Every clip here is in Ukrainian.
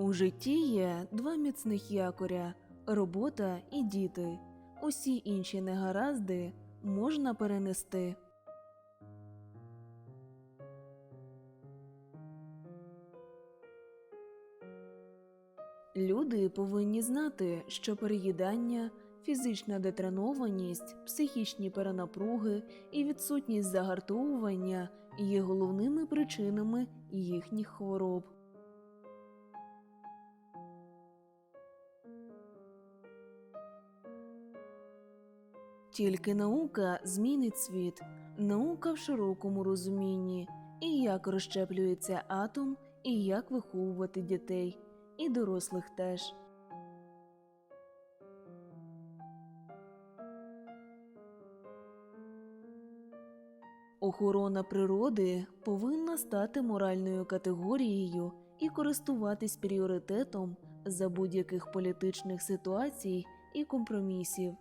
У житті є два міцних якоря робота і діти. Усі інші негаразди можна перенести. Люди повинні знати, що переїдання, фізична детренованість, психічні перенапруги і відсутність загартовування є головними причинами їхніх хвороб. Тільки наука змінить світ, наука в широкому розумінні, і як розщеплюється атом, і як виховувати дітей, і дорослих теж. Охорона природи повинна стати моральною категорією і користуватись пріоритетом за будь-яких політичних ситуацій і компромісів.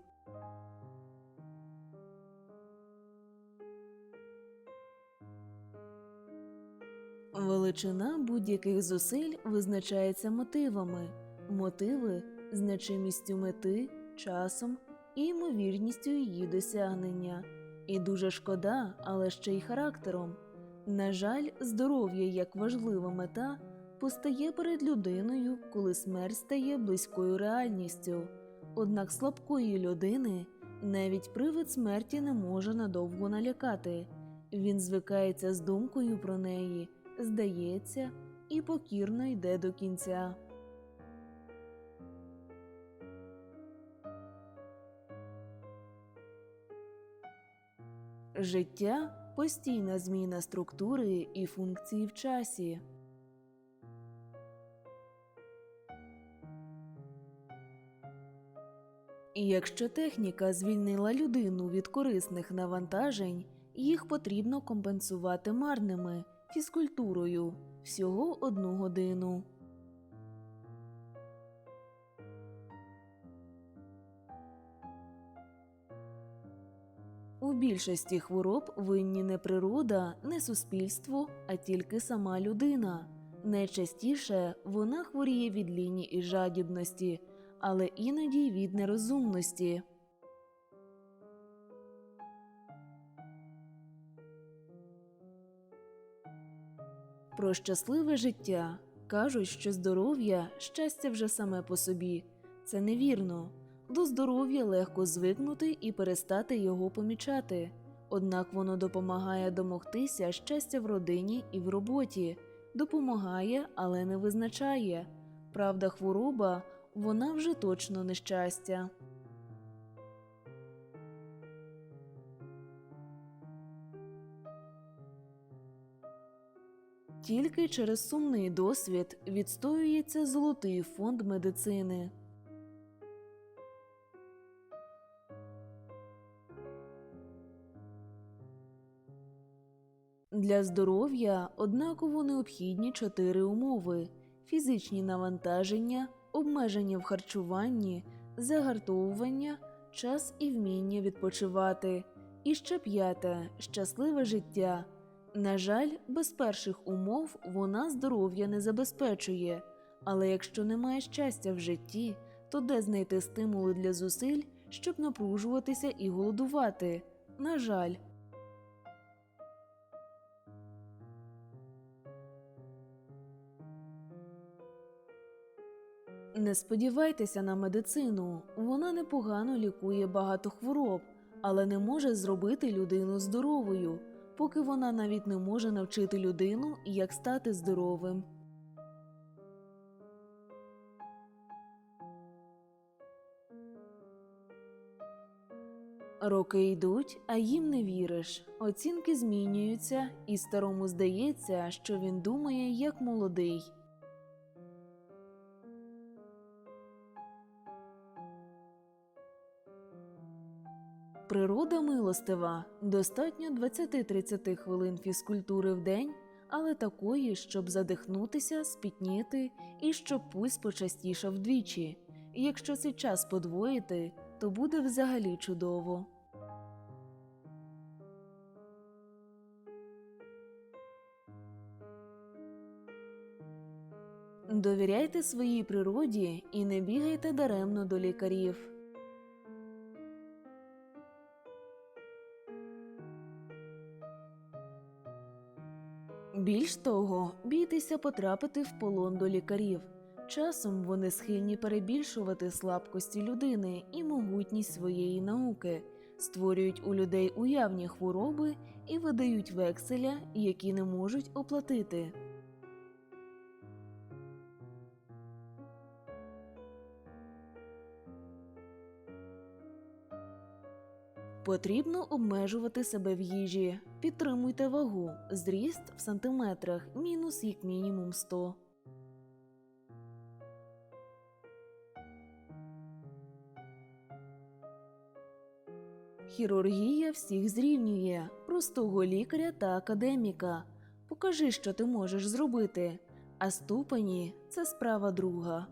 Величина будь-яких зусиль визначається мотивами, мотиви значимістю мети, часом і ймовірністю її досягнення. І дуже шкода, але ще й характером. На жаль, здоров'я як важлива мета постає перед людиною, коли смерть стає близькою реальністю. Однак слабкої людини навіть привид смерті не може надовго налякати. Він звикається з думкою про неї, здається, і покірно йде до кінця. Життя постійна зміна структури і функції в часі. І якщо техніка звільнила людину від корисних навантажень, їх потрібно компенсувати марними фізкультурою всього одну годину. У більшості хвороб винні не природа, не суспільство, а тільки сама людина. Найчастіше вона хворіє від ліні і жадібності, але іноді від нерозумності. Про щасливе життя кажуть, що здоров'я щастя вже саме по собі. Це невірно. До здоров'я легко звикнути і перестати його помічати. Однак воно допомагає домогтися щастя в родині і в роботі, допомагає, але не визначає. Правда, хвороба вона вже точно нещастя. Тільки через сумний досвід відстоюється золотий фонд медицини. Для здоров'я однаково необхідні чотири умови: фізичні навантаження, обмеження в харчуванні, загартовування, час і вміння відпочивати. І ще п'яте щасливе життя. На жаль, без перших умов вона здоров'я не забезпечує, але якщо немає щастя в житті, то де знайти стимули для зусиль, щоб напружуватися і голодувати? На жаль. Не сподівайтеся на медицину, вона непогано лікує багато хвороб, але не може зробити людину здоровою, поки вона навіть не може навчити людину, як стати здоровим. Роки йдуть, а їм не віриш. Оцінки змінюються, і старому здається, що він думає як молодий. Природа милостива, достатньо 20-30 хвилин фізкультури в день, але такої, щоб задихнутися, спітніти і щоб пульс почастішав вдвічі. Якщо цей час подвоїти, то буде взагалі чудово. Довіряйте своїй природі і не бігайте даремно до лікарів. Більш того, бійтеся потрапити в полон до лікарів. Часом вони схильні перебільшувати слабкості людини і могутність своєї науки, створюють у людей уявні хвороби і видають векселя, які не можуть оплатити. Потрібно обмежувати себе в їжі. Підтримуйте вагу. Зріст в сантиметрах мінус як мінімум 100. Хірургія всіх зрівнює простого лікаря та академіка. Покажи, що ти можеш зробити, а ступені це справа друга.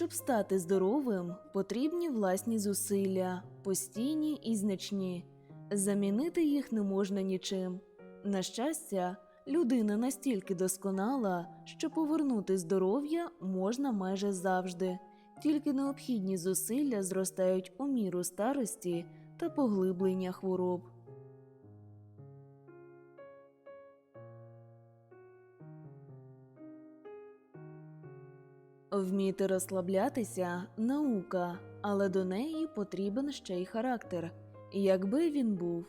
Щоб стати здоровим, потрібні власні зусилля, постійні і значні. Замінити їх не можна нічим. На щастя, людина настільки досконала, що повернути здоров'я можна майже завжди, тільки необхідні зусилля зростають у міру старості та поглиблення хвороб. Вміти розслаблятися наука, але до неї потрібен ще й характер, якби він був.